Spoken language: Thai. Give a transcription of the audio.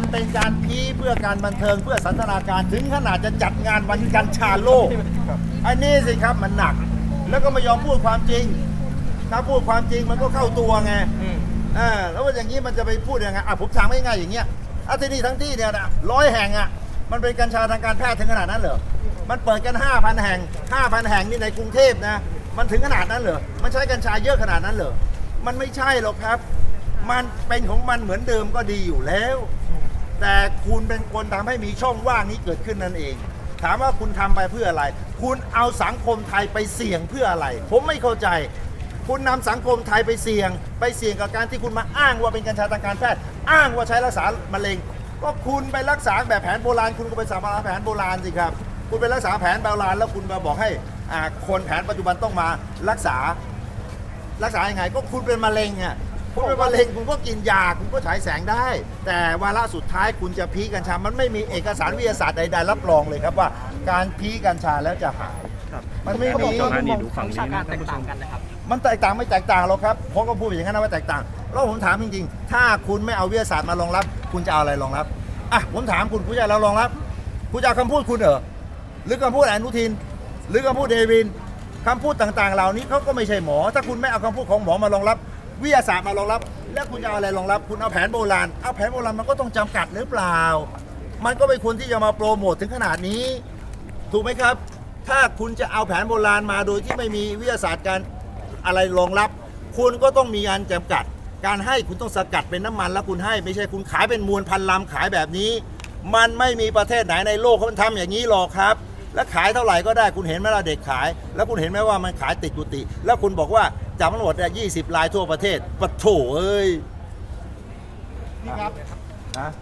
มันเป็นการพีเพื่อการบันเทิงเพื่อสันทนาการถึงขนาดจะจัดงานวันกัญชาโลกอันนี้สิครับมันหนัก แล้วก็ไม่ยอมพูดความจริง ถ้าพูดความจริงมันก็เข้าตัวไงอ่าแล้วว่าอย่างนี้มันจะไปพูดยังไงอะผมถามง่ายๆอย่างเงี้ยอะที่นี่ทั้งที่เนี่ยนะร้อยแห่งอะมันเป็นกัญชาทางการแพทย์ถึงขนาดนั้นเหรอมันเปิดกัน 5,000 แห่ง 5,000 แห่งนี่ในกรุงเทพนะมันถึงขนาดนั้นเหรอมันใช้กัญชาเยอะขนาดนั้นเหรอมันไม่ใช่หรอกครับ มันเป็นของมันเหมือนเดิมก็ดีอยู่แล้ว แต่คุณเป็นคนทำให้มีช่องว่างนี้เกิดขึ้นนั่นเอง ถามว่าคุณทำไปเพื่ออะไร คุณเอาสังคมไทยไปเสี่ยงเพื่ออะไร ผมไม่เข้าใจ คุณนำสังคมไทยไปเสี่ยง ไปเสี่ยงกับการที่คุณมาอ้างว่าเป็นกัญชาทางการแพทย์ อ้างว่าใช้รักษามะเร็ง ก็คุณไปรักษาแบบแผนโบราณ คุณก็ไปสาแผนโบราณสิครับ คุณไปรักษาแผนโบราณแล้วคุณมาบอกให้คนแผนปัจจุบันต้องมารักษา รักษายังไง ก็คุณเป็นมะเร็งอะ คุณเป็นมะเร็งคุณก็กินยาคุณก็ฉายแสงได้ แต่วาระสุดท้ายคุณจะพีกัญชา มันไม่มีเอกสารวิทยาศาสตร์ใดๆรับรองเลยครับว่า การพีกัญชาแล้วจะหาย ครับมันไม่เขาบมีอกเจ้าหน้าที่ดูฝั่งวินี้ชาการนะแตท่านกผู้ชต่างมกันนะครับมันแตกต่างไม่แตกต่างหรอกครับผมก็พูดอย่างนั้นนะว่าแตกต่าง แล้วผมถามจริงๆ ถ้าคุณไม่เอาวิทยาศาสตร์มารองรับ คุณจะเอาอะไรรองรับอะผมถามคุณคุณจะเอาอะไรรองรับ คุณจะเอาคำพูดคุณเหรอหรือคำพูดอนุทิน หรือคำพูดเดวินคำพูดต่างๆ เหล่านี้เขาก็ไม่ใช่หมอ ถ้าคุณไม่เอาคำพูดของหมอมารองรับ วิทยาศาสตร์มารองรับ แล้วคุณจะเอาอะไรรองรับ คุณเอาแผนโบราณ เอาแผนโบราณมันก็ต้องจำกัดหรือเปล่า มันก็ไม่ควรที่จะมาโปรโมทถึงขนาดนี้ ถูกไหมครับ ถ้าคุณจะเอาแผนโบราณมาโดยที่ไม่มีวิทยาศาสตร์การอะไรรองรับ คุณก็ต้องมีการจำกัด การให้คุณต้องสกัดเป็นน้ำมันแล้วคุณให้ไม่ใช่คุณขายเป็นมวลพันลำขายแบบนี้ มันไม่มีประเทศไหนในโลกเขาทำอย่างนี้หรอกครับ แล้วขายเท่าไหร่ก็ได้คุณเห็นไหมล่ะเด็กขาย แล้วคุณเห็นไหมว่ามันขายติดกุฏิแล้วคุณบอกว่า จับมันหมดเนี่ยยี่สิบลายทั่วประเทศปะโถเอ้ย นี่ครับ